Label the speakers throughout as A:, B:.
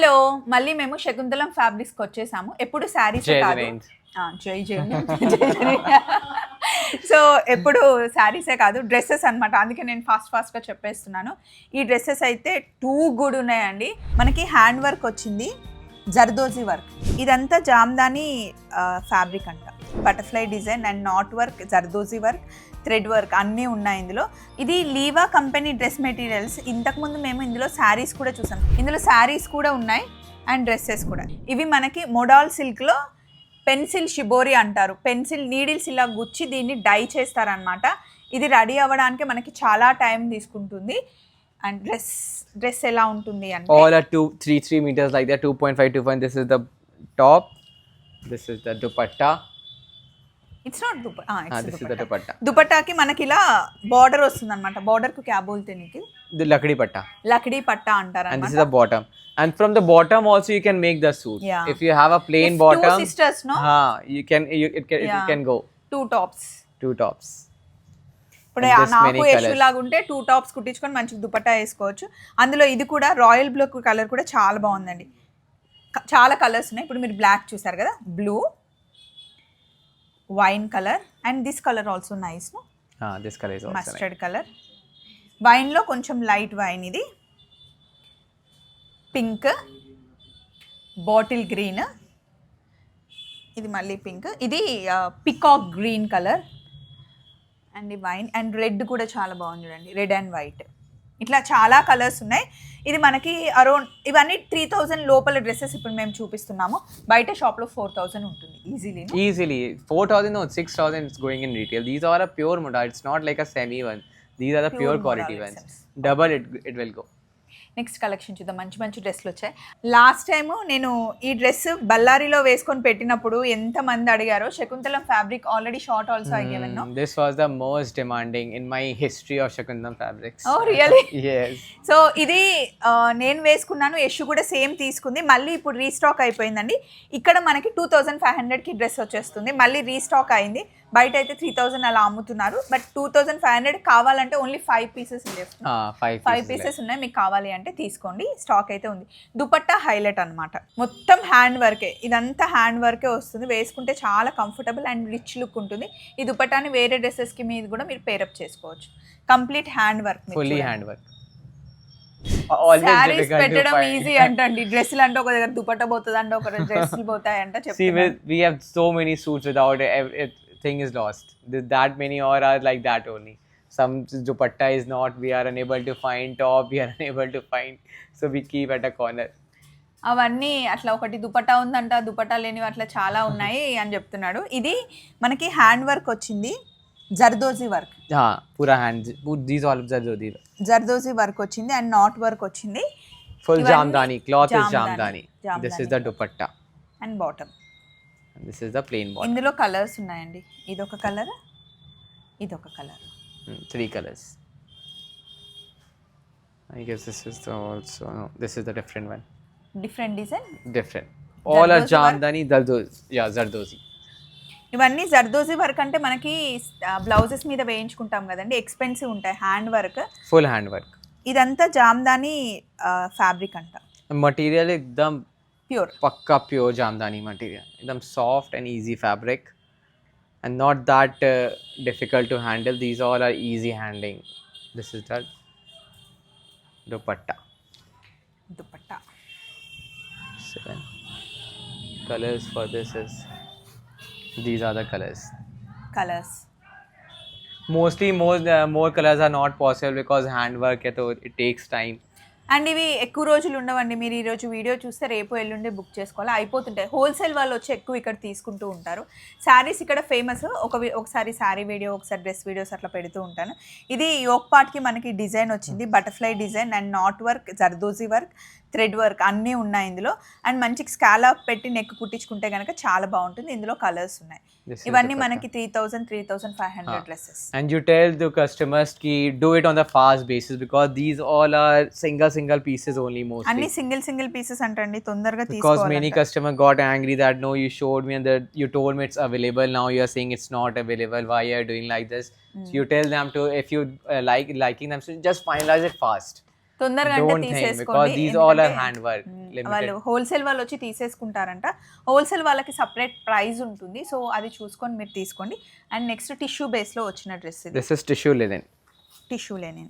A: Hello. మళ్ళీ మేము శకుంతలం ఫ్యాబ్రిక్స్కి వచ్చేసాము. ఎప్పుడు శారీస్ కాదు. జై జై సో ఎప్పుడు శారీసే కాదు డ్రెస్సెస్ అన్నమాట. అందుకే నేను ఫాస్ట్ ఫాస్ట్గా చెప్పేస్తున్నాను. ఈ డ్రెస్సెస్ అయితే టూ గుడ్ ఉన్నాయండి. మనకి హ్యాండ్ వర్క్ వచ్చింది జర్దోజీ వర్క్. ఇదంతా జామ్దాని ఫ్యాబ్రిక్ అంట. Butterfly design and knot work zardozi work. Thread work అన్నీ ఉన్నాయి ఇందులో ఇది లీవా కంపెనీ డ్రెస్ మెటీరియల్స్ ఇంతకుముందు మేము ఇందులో శారీస్ కూడా చూసాం ఇందులో శారీస్ కూడా ఉన్నాయి అండ్ డ్రెస్సెస్ కూడా ఇవి మనకి మొడాల్ సిల్క్లో పెన్సిల్ షిబోరి అంటారు పెన్సిల్ నీడిల్స్ ఇలా గుచ్చి దీన్ని డై చేస్తారనమాట ఇది రెడీ అవ్వడానికి మనకి చాలా టైం తీసుకుంటుంది అండ్ డ్రెస్ డ్రెస్ ఎలా ఉంటుంది అంటే
B: all are two, three, three metres like that. 2.5, 2.5. This is the top. Is the the dupatta.
A: It's మనకి ఇలా బార్డర్ వస్తుంది అనమాట బార్డర్కు క్యాబ్
B: బోల్తేనికి లక్డీ పట్ట
A: లక్డీ పట్ట అంటారా
B: and is the bottom and from the bottom also you can make the suit if you have a plain bottom
A: sisters no
B: హా you can you it can go two tops two
A: tops ఉంటే two tops కుట్టించుకొని మంచిగా దుపట్టా వేసుకోవచ్చు. అందులో ఇది కూడా royal blue colour కూడా చాలా బాగుందండి. చాలా కలర్స్ ఉన్నాయి. ఇప్పుడు మీరు బ్లాక్ చూసారు కదా? Blue wine colour and this
B: colour also nice is also nice.
A: Mustard colour వైన్లో కొంచెం లైట్ వైన్ ఇది. పింక్ బాటిల్ గ్రీన్ ఇది మళ్ళీ పింక్ ఇది పికాక్ గ్రీన్ కలర్ అండ్ ఈ వైన్ అండ్ రెడ్ కూడా చాలా బాగుంది చూడండి. రెడ్ అండ్ వైట్ ఇట్లా చాలా కలర్స్ ఉన్నాయి. ఇది మనకి అరౌండ్ ఇవన్నీ త్రీ థౌజండ్ లోపల డ్రెస్సెస్ ఇప్పుడు మేము చూపిస్తున్నాము. బయట షాప్లో ఫోర్ థౌజండ్ ఉంటుంది. easily. No?
B: Easily, four thousand no, six thousand is going in retail. These are a pure modal. It's not like a semi one. These are the
A: pure,
B: pure quality ones. Double it, it will go.
A: Next collection చూద్దాం. మంచి మంచి డ్రెస్లు వచ్చాయి. Last time నేను ఈ dress బళ్ళారిలో వేసుకొని పెట్టినప్పుడు ఎంత మంది అడిగారో Shakuntalam fabric already short also
B: Mm, this was the most demanding in my history of Shakundam fabrics.
A: ఓ. సో ఇది నేను వేసుకున్నాను యశ్ కూడా సేమ్ తీసుకుంది. మళ్ళీ ఇప్పుడు రీస్టాక్ అయిపోయిందండి. ఇక్కడ మనకి టూ థౌజండ్ ఫైవ్ హండ్రెడ్కి డ్రెస్ వచ్చేస్తుంది. మళ్ళీ రీస్టాక్ అయింది. బయట అయితే త్రీ థౌజండ్ అలా అమ్ముతున్నారు. But two thousand five hundred కావాలంటే
B: only five pieces. Five.
A: Pieces ఉన్నాయి మీకు కావాలి అంటే. తీసుకోండి. స్టాక్ అయితే ఉంది. దుపట్టా హైలైట్ అన్నమాట. మొత్తం హ్యాండ్ వర్కే. ఇదంతా హ్యాండ్ వర్కే వస్తుంది. వేసుకుంటే చాలా కంఫర్టబుల్ అండ్ రిచ్ లుక్ ఉంటుంది. ఈ దుపట్టాని వేరే డ్రెస్సెస్కి మీద కూడా మీరు పేరప్ చేసుకోవచ్చు. Complete
B: hand work. Always
A: saris
B: difficult to
A: పెట్టడం. ఈజీ అంటండి. డ్రెస్సులు అంటే ఒక దగ్గర దుపట్టా పోతుంది అంటే ఒక డ్రెస్సులు పోతాయి అంటే చెప్తాను
B: with, we have so many suits without it, ev- it, thing is lost. Th- some dupatta is not we are unable to find top we are unable to find so we keep at a corner.
A: అవన్నీ అట్లా ఒకటి దుపటా ఉందంట దుపటా లేనివి అట్లా చాలా ఉన్నాయి అని చెప్తున్నాడు. ఇది మనకి హ్యాండ్ వర్క్ వచ్చింది జర్దోజీ వర్క్.
B: పూరా hand these all zardozi
A: zardozi work వచ్చింది అండ్ నాట్ వర్క్ వచ్చింది.
B: Full Jamdani cloth is Jamdani this is the dupatta. And bottom this is the plain bottom
A: ఇందులో కలర్స్ ఉన్నాయండి. ఇది ఒక కలర్ ఇదొక
B: colour three colors. I guess this is the also no, this is the different one.
A: Different design
B: Different. All are
A: Zardozi work?
B: jamdani, zardozi. Yeah, zardozi.
A: ఇవన్నీ zardozi work అంటే మనకి blouses మీద వేయించుకుంటాం కదండి ఎక్స్పెన్సివ్ ఉంటాయి హ్యాండ్ వర్క్
B: Full handwork.
A: ఇదంతా Jamdani fabric అంట
B: Material एकदम
A: pure
B: पक्का प्योर जामदानी material एकदम soft and easy fabric and not that uh, difficult to handle. These all are easy handling. This is the dupatta.
A: Dupatta.
B: Seven. Colors for this is these are the colors.
A: Colors.
B: Mostly most uh, more colors are not possible because handwork so it takes time.
A: And ఇవి ఎక్కువ రోజులు ఉండవండి. మీరు ఈరోజు video చూస్తే రేపు ఎల్లుండే book చేసుకోవాలి. అయిపోతుంటాయి. హోల్సేల్ వాళ్ళు వచ్చి ఎక్కువ ఇక్కడ తీసుకుంటూ ఉంటారు. శారీస్ ఇక్కడ ఫేమస్. ఒక ఒకసారి శారీ వీడియో ఒకసారి డ్రెస్ వీడియోస్ అట్లా పెడుతూ ఉంటాను. ఇది యోక్ పార్ట్కి మనకి డిజైన్ వచ్చింది. Butterfly design and knot work zardozi work. Thread work అన్నీ ఉన్నాయి ఇందులో. అండ్ మంచి స్కాలప్ పెట్టి నెక్ కుట్టించుకుంటే కనుక చాలా బాగుంటుంది. ఇందులో కలర్స్ ఉన్నాయి. ఇవన్నీ మనకి three thousand three thousand five hundred dresses
B: and you tell the కస్టమర్స్కి do it on fast basis because these all are single single pieces only most
A: అన్ని సింగిల్ సింగిల్ పీసెస్ అంటండి. తొందరగా
B: తీసుకోవాలి many customer got angry that no you showed me that you told me available now you are it's not available why are doing like this you tell them to if you like liking them just finalise it fast
A: తొందరగా అంటే తీసేసుకోండి
B: these.
A: వాళ్ళు wholesale వాళ్ళు వచ్చి తీసేసుకుంటారంట wholesale వాళ్ళకి separate price ఉంటుంది so అది చూసుకొని మీరు తీసుకోండి అండ్ నెక్స్ట్ టిష్యూ బేస్లో వచ్చిన dress
B: This tissue linen.
A: Tissue లేని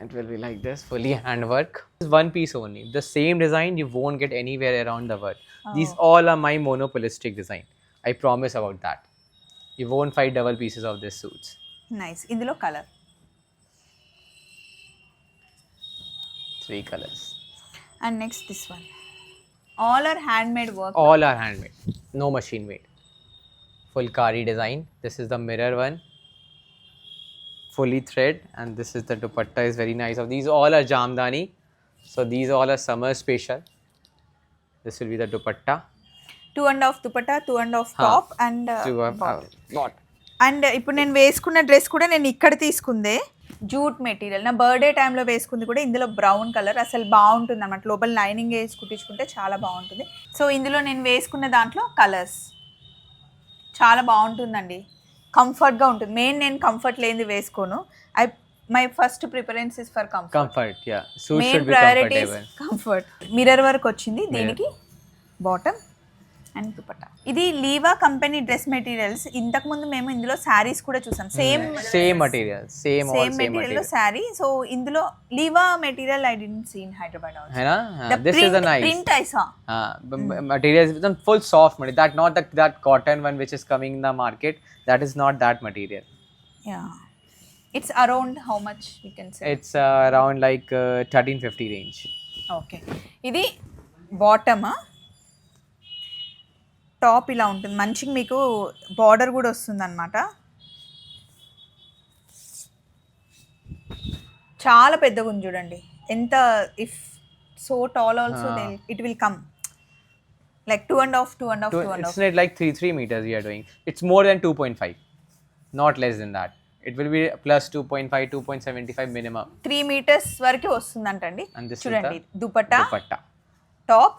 B: It will be like this, fully handwork. It's one piece only. The same design you won't get anywhere around the world. These
A: Oh.
B: all are my monopolistic design. I promise about that. You won't find double pieces of these suits.
A: Nice ఇందులో colour
B: Three colors.
A: And next this one all are handmade work
B: All are handmade, no machine made. Full kari design. This is the mirror one. Fully thread, and this is the dupatta is very nice. Of these all are jamdani, so these all are summer special. This will be the dupatta.
A: Two and half dupatta two and half
B: Huh.
A: Top and
B: To, uh, uh, not
A: and ఇప్పుడు నేను వేసుకున్న dress కూడా నేను ఇక్కడ తీసుకుందే jute material. నా birthday టైంలో వేసుకుంది కూడా ఇందులో బ్రౌన్ కలర్. అసలు బాగుంటుంది అనమాట లోపల లైనింగ్ వేసి కుట్టించుకుంటే చాలా బాగుంటుంది. సో ఇందులో నేను వేసుకున్న దాంట్లో కలర్స్. చాలా బాగుంటుందండి. కంఫర్ట్గా ఉంటుంది. మెయిన్ నేను కంఫర్ట్ లేనిది వేసుకోను. I my first preference is for
B: comfort.
A: Main
B: priority.
A: Comfort mirror work వచ్చింది. దీనికి బాటమ్ అండ్ దుపట్టా. ఇది లీవా కంపెనీ డ్రెస్ మెటీరియల్స్. ఇంతకు ముందు మేము ఇందులో సారీస్ కూడా చూసాం. Same
B: same material same same మెటీరియల్లో
A: sari. So ఇందులో Liva material I did
B: see in హైనా? This is nice print I saw materials with full soft మరి that not that that cotton one which is coming in the market that is not that material
A: yeah it's around how much you can say
B: it's around like 1350 range
A: okay ఇది బాటమా top ఇలా ఉంటుంది. మంచిగా మీకు border కూడా వస్తుంది అనమాట చాలా పెద్దగా ఉంది చూడండి. ఎంత if so tall also it will come like two and half two and half
B: two and
A: half
B: not like 3 3 meters we are doing? It's more than 2.5 not less than that. It will be plus 2.5 2.75 minimum.
A: Three metres వరకు వస్తుందంటండి. చూడండి dupatta.
B: dupatta
A: top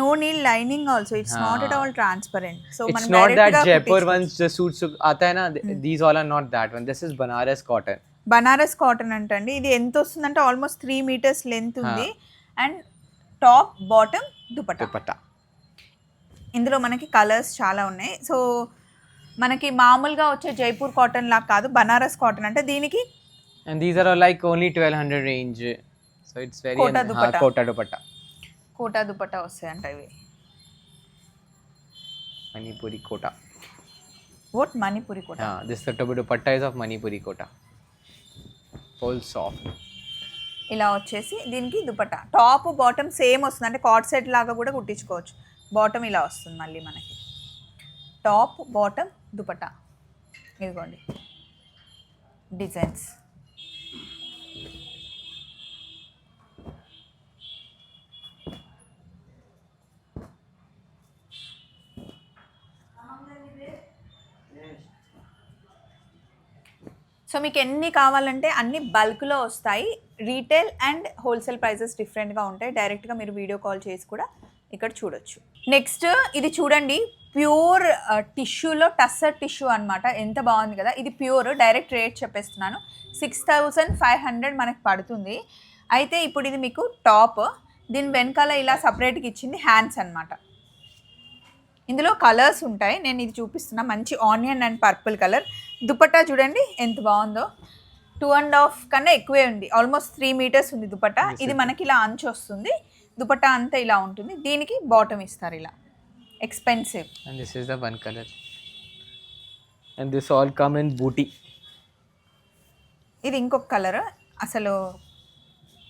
A: no Neel lining also it's not at all transparent so
B: it's not that Jaipur ones the suits aata hai na hmm. these all are not that one. This is Banaras cotton
A: అంటండి. ఇది ఎంత వస్తుందంటే almost three metres length ఉంది. And top bottom dupatta ఇందులో మనకి colours చాలా ఉన్నాయి. So మనకి మామూలుగా వచ్చే జైపూర్ కాటన్ లా కాదు బనారస్ కాటన్ అంటే దీనికి
B: and these are like only twelve hundred range so it's very
A: Kota dupatta.
B: Kota dupatta
A: వస్తాయంట ఇవి. మణిపురి కోట.
B: हाँ this the dup- dupatta is of manipuri kota full soft.
A: ఇలా వచ్చేసి దీనికి దుపట్టా. టాప్ బాటమ్ సేమ్ వస్తుంది. అంటే కాట్ సెట్ లాగా కూడా కుట్టించుకోవచ్చు. బాటమ్ ఇలా వస్తుంది మళ్ళీ మనకి. Top bottom dupatta. ఇదిగోండి. డిజైన్స్ సో మీకు ఎన్ని కావాలంటే అన్ని బల్క్లో వస్తాయి. రీటైల్ అండ్ హోల్సేల్ ప్రైజెస్ డిఫరెంట్గా ఉంటాయి. డైరెక్ట్గా మీరు వీడియో కాల్ చేసి కూడా ఇక్కడ చూడొచ్చు. నెక్స్ట్ ఇది చూడండి. ప్యూర్ టిష్యూలో టస్సర్ టిష్యూ అనమాట ఎంత బాగుంది కదా. ఇది ప్యూర్ డైరెక్ట్ రేట్ చెప్పేస్తున్నాను. సిక్స్ థౌజండ్ ఫైవ్ హండ్రెడ్ మనకు పడుతుంది. అయితే ఇప్పుడు ఇది మీకు టాప్. దీని వెనకాల ఇలా సపరేట్గా ఇచ్చింది హ్యాండ్స్ అన్నమాట. ఇందులో కలర్స్ ఉంటాయి. నేను ఇది చూపిస్తున్నా. మంచి onion and purple colour. Dupatta చూడండి ఎంత బాగుందో. టూ అండ్ హాఫ్ కన్నా ఎక్కువే ఉంది. ఆల్మోస్ట్ త్రీ మీటర్స్ ఉంది దుపట్టా. ఇది మనకి ఇలా అంచు వస్తుంది. దుపట్టా అంతా ఇలా ఉంటుంది. దీనికి బాటమ్ ఇస్తారు ఇలా. Expensive
B: and this is the one colour and this all come in booti
A: ఇది ఇంకొక కలర్ అసలు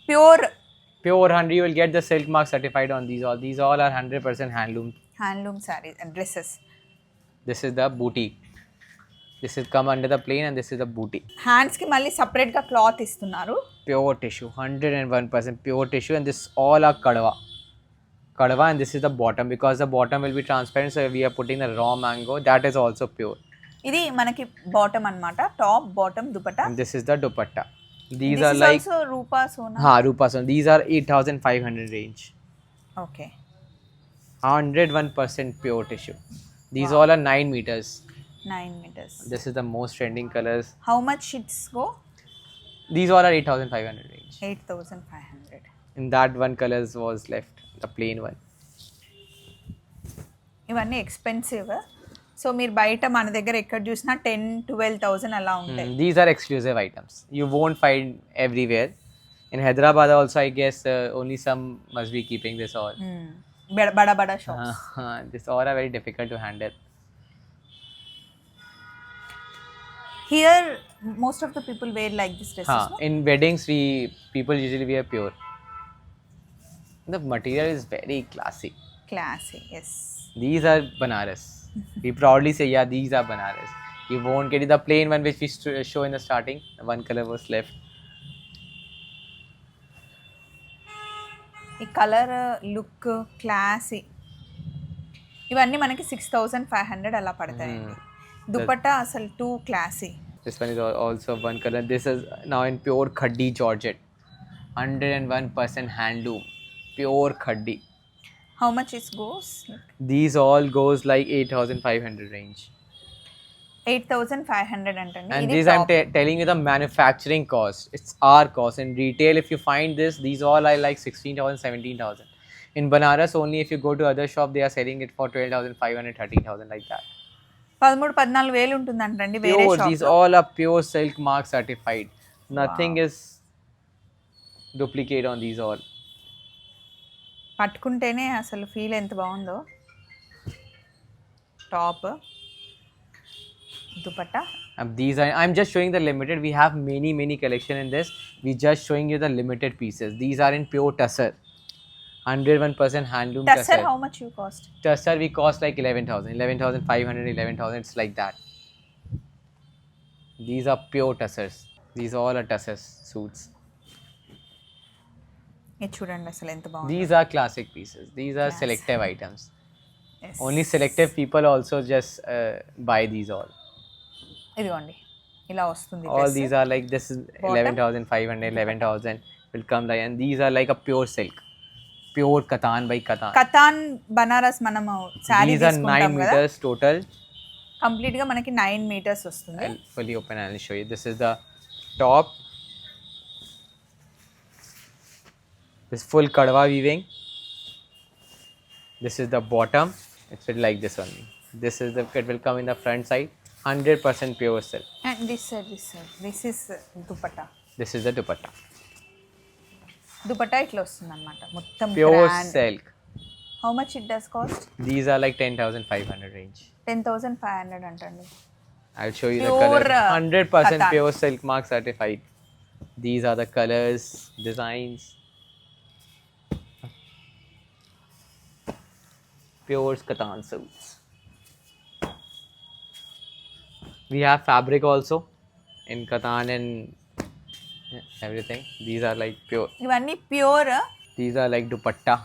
A: pure
B: pure hundred you will get the silk mark certified on these all these all are hundred percent handloom
A: handloom sari dresses
B: this is the booti this is come under the plain and this is the booti
A: హ్యాండ్స్కి మళ్ళీ సెపరేట్గా cloth ఇస్తున్నారు.
B: Pure tissue hundred and one percent pure tissue and this all ఆ కడవ. కడవ and this is the bottom because the bottom will be transparent so we're putting the raw mango that is also pure
A: ఇది మనకి bottom అన్నమాట top bottom
B: dupatta? This is the dupatta. These are like
A: Rupa
B: Sona? Rupa Sona. These are eight thousand five hundred range
A: okay
B: hundred one percent pure tissue these all are
A: nine metres
B: This is the most trending colors.
A: How much sheets go
B: These all are 8,500 range.
A: Eight thousand five hundred
B: And that one colors was left, the plain one.
A: ఇవన్నీ expensive so మీరు బయట మన దగ్గర ఎక్కడ చూసినా ten twelve thousand అలా ఉంటాయి
B: Mm, these are exclusive items. You won't find everywhere. In Hyderabad also, I guess uh, only some must be keeping this all.
A: Hmm. బడ బడ బడ shop
B: Uh, this all are very difficult to handle.
A: Here most of the people wear like this dresses
B: Huh. In weddings, we people usually wear pure. The material is very classy.
A: Classy yes
B: These are Banaras. we proudly say, yeah, these are Banaras. You won't get it. The plain one which we st- show in the starting, one color was left.
A: ఈ colour look classy ఇవన్నీ మనకి six thousand five hundred అలా పడతాయండి Dupatta asal too classy.
B: This one is also one color. This is now in pure khaddi georgette. 101% handloom. Pure khaddi.
A: How much it goes?
B: These all goes like 8500 range.
A: 8500
B: and these i'm t- telling you the manufacturing cost it's our cost in retail if you find this these all are like 16000 17000 in banaras only if you go to other shop they are selling it for 12500 13000 like that
A: పదమూడు పద్నాలుగు వేలు ఉంటుంది అంటండి వేరే
B: Pure,
A: shop
B: these
A: లో.
B: all are pure silk mark certified. Nothing is duplicate on these all.
A: పట్టుకుంటేనే అసలు feel ఎంత బాగుందో top dupatta
B: Um, these are I'm just showing the limited. We have many many collection in this. We just showing you the limited pieces. These are in pure tussar, 101% handloom
A: tussar
B: tussar.
A: How much you cost
B: Tussar we cost like 11,000, 11,500, 11,000. It's like that. These are pure tussars. These all are tussars suits.
A: ఇది చూడండి అసలు ఎంత బాగుంది
B: These are classic pieces. These are
A: Yes.
B: selective items.
A: Yes.
B: Only selective people also just uh, buy these all.
A: ఇదిగోండి ఇలా వస్తుంది
B: all
A: dress.
B: these are like this is
A: Bottom?
B: 11,500, 11,000 will come like, and these are like a pure silk, Pure katan by katan.
A: Katan Banaras మనము sari
B: These are
A: తీసుకుంటాం
B: 9
A: కదా
B: meters total.
A: కంప్లీట్గా మనకి nine metres వస్తుంది
B: I'll fully open and I'll show you. This is the top. This full kadwa weaving. This is the bottom. It's will like this only. This is the it will come in the front side. 100% pure silk.
A: And this side this side this is dupatta
B: This is the dupatta.
A: దుపట్టా ఇట్లా వస్తుంది అనమాట మొత్తం
B: Pure silk.
A: How much it does cost
B: These are like 10,500 range.
A: Ten thousand five hundred అంటండి
B: show you
A: Pure,
B: the colors.
A: uh,
B: 100%
A: katan.
B: pure silk mark certified. These are the colors, designs. Pure katan suits. We have fabric also in katan and everything. These are like pure.
A: ఇవన్నీ pure
B: These are like dupatta.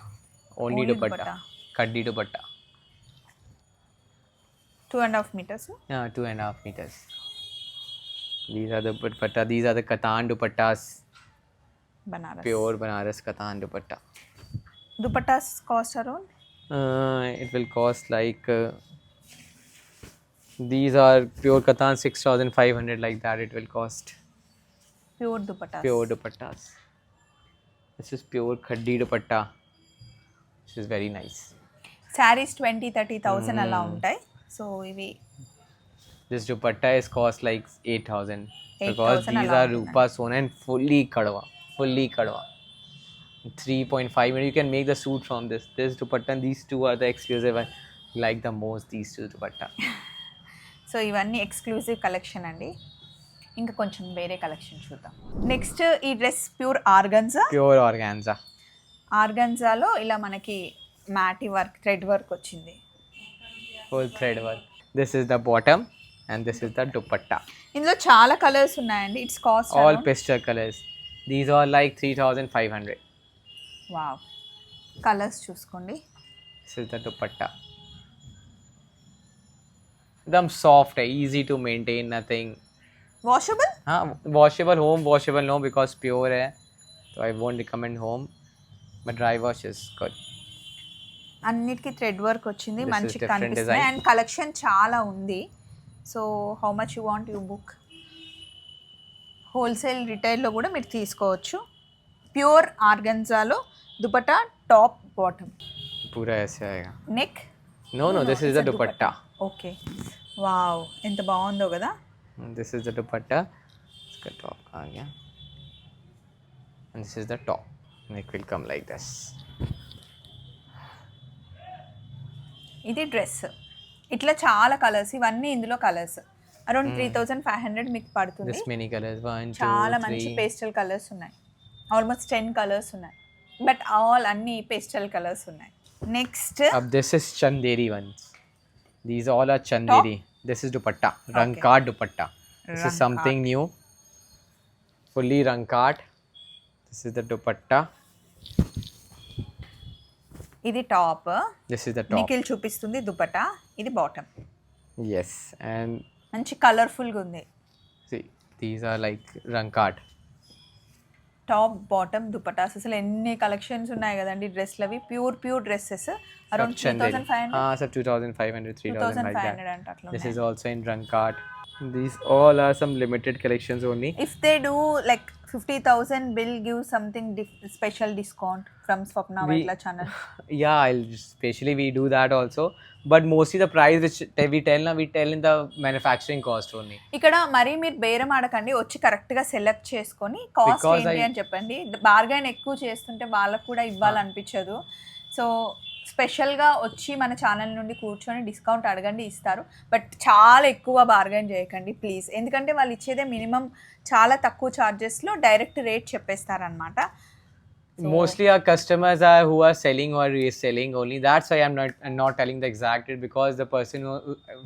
B: Only,
A: Only
B: dupatta.
A: dupatta.
B: Kaddi dupatta.
A: Two and half metres
B: Yeah, two and a half meters. These are the dupatta. These are the katan dupattas.
A: Banaras
B: Pure Banaras katan dupatta.
A: Dupattas cost around
B: Uh, it will cost like uh, these are pure katan 6500 like that it will cost
A: Pure dupatta
B: pure dupattas this is pure khaddi dupatta this is very nice
A: saris twenty thirty thousand అలా
B: Hmm.
A: ఉంటాయి so ఇవి
B: this dupatta is cost like 8000 because
A: 8,000
B: these
A: allow
B: are
A: in
B: rupa sewn and fully kadwa fully kadwa 3.5 minute you can make the suit from this this dupatta and these two are the exclusive I like the most these two dupatta
A: so ఇవన్నీ exclusive collection అండి ఇంకా కొంచెం వేరే collection చూద్దాం. Next ఈ dress pure organza?
B: Pure organza.
A: ఆర్గాన్జాలో ఇలా మనకి మ్యాటి వర్క్ థ్రెడ్ వర్క్ వచ్చింది.
B: Full thread work this is the bottom and this is the dupatta
A: ఇందులో చాలా కలర్స్ ఉన్నాయండి. It's cost
B: all pastel colours these are like three
A: thousand five hundred wow colours చూసుకోండి.
B: This is the dupatta dum soft easy to maintain nothing
A: washable
B: हाँ washable home washable no because pure है so I won't recommend home but dry wash is good
A: అన్నిటికీ thread work వచ్చింది
B: This is
A: మంచిగా
B: different
A: కనిపిస్తుంది
B: design.
A: And collection చాలా ఉంది so how much you want you book wholesale రిటైల్లో కూడా మీరు తీసుకోవచ్చు ప్యూర్ ఆర్గన్జాలో దుపటా టాప్ బాటమ్
B: पूरा ऐसे आएगा
A: neck
B: no no this is the dupatta
A: okay wow ఎంత బాగుందో కదా
B: And this is the dupatta. Cut off again. And this is the top. And will come like this.
A: ఇది డ్రెస్ ఇట్లా చాలా colours ఇవన్నీ ఇందులో colours around three thousand five hundred మీకు పడుతుంది.
B: మెనీ కలర్స్
A: చాలా మంచి పేస్టల్ కలర్స్ ఉన్నాయి. ఆల్మోస్ట్ టెన్ కలర్స్ ఉన్నాయి. బట్ ఆల్ అన్ని పేస్టల్ కలర్స్ ఉన్నాయి.
B: Next this is Chanderi ones these all are Chanderi this is dupatta రంకాట్ dupatta this is something new fully రంకాట్ this is the dupatta
A: ఇది top.
B: This is the top
A: చూపిస్తుంది దుపట్టా. ఇది bottom
B: ఎస్ and
A: మంచి కలర్ఫుల్గా ఉంది.
B: These are like రంకాట్
A: top bottom dupattas అసలు ఎన్ని collections ఉన్నాయి కదండి డ్రెస్లు అవి pure pure dresses around three thousand five hundred
B: Ah, sir, 2500,
A: two
B: 3000
A: thousand
B: five.
A: Hundred అంటే
B: This is also in Rankart. These all are some limited collections only.
A: If they do like fifty thousand bill give something special discount from Swapna
B: We-
A: Vaitla channel
B: Yeah, I'll especially we do that also. But mostly the price which te- we tell now, we tell in the manufacturing cost only.
A: ఇక్కడ మరీ మీరు బేరం ఆడకండి వచ్చి కరెక్ట్గా select చేసుకొని cost
B: Because
A: ఏంటి
B: I-
A: అని చెప్పండి బార్గైన్ ఎక్కువ చేస్తుంటే వాళ్ళకు కూడా ఇవ్వాలనిపించదు సో స్పెషల్గా వచ్చి మన ఛానల్ నుండి కూర్చొని డిస్కౌంట్ అడగండి ఇస్తారు. బట్ చాలా ఎక్కువ బార్గైన్ చేయకండి ప్లీజ్. ఎందుకంటే వాళ్ళు ఇచ్చేదే మినిమం చాలా తక్కువ ఛార్జెస్లో direct rate చెప్పేస్తారనమాట
B: mostly are customers are who are selling are is selling only that's I am not not telling the exact because the person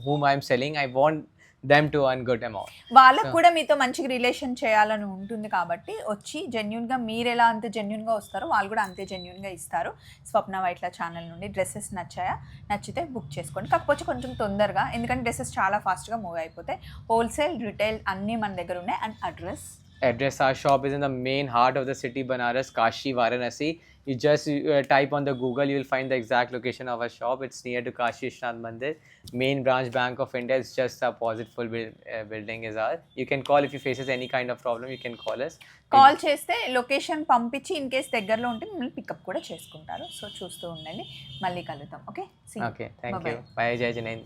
B: whom I'm selling I want them to earn good amount.
A: వాళ్ళకు కూడా మీతో మంచిగా relation చేయాలని ఉంటుంది కాబట్టి వచ్చి జెన్యున్గా మీరు ఎలా అంతే జెన్యున్గా వస్తారో వాళ్ళు కూడా అంతే జెన్యున్గా ఇస్తారు. స్వప్న వైట్ల ఛానల్ నుండి డ్రెస్సెస్ నచ్చాయా? నచ్చితే బుక్ చేసుకోండి. కాకపోతే కొంచెం తొందరగా ఎందుకంటే డ్రెస్సెస్ చాలా ఫాస్ట్గా మూవ్ అయిపోతాయి. హోల్సేల్ రిటైల్ అన్నీ మన దగ్గర ఉన్నాయి. And address
B: address our shop is in the main heart of the city banaras kashi varanasi you just uh, type on the google you will find the exact location of our shop it's near to kashi Vishwanath mandir main branch bank of india it's just opposite full build, uh, building is ours you can call if you faces any kind of problem you can call us
A: call చేస్తే location పంపించి in case దగ్గరలో ఉంటే మిమ్మల్ని pickup కూడా చేసుకుంటారు so చూస్తూ ఉండండి మళ్ళీ కలుద్దాం okay
B: okay thank
A: Bye-bye.
B: you bye jai Janine.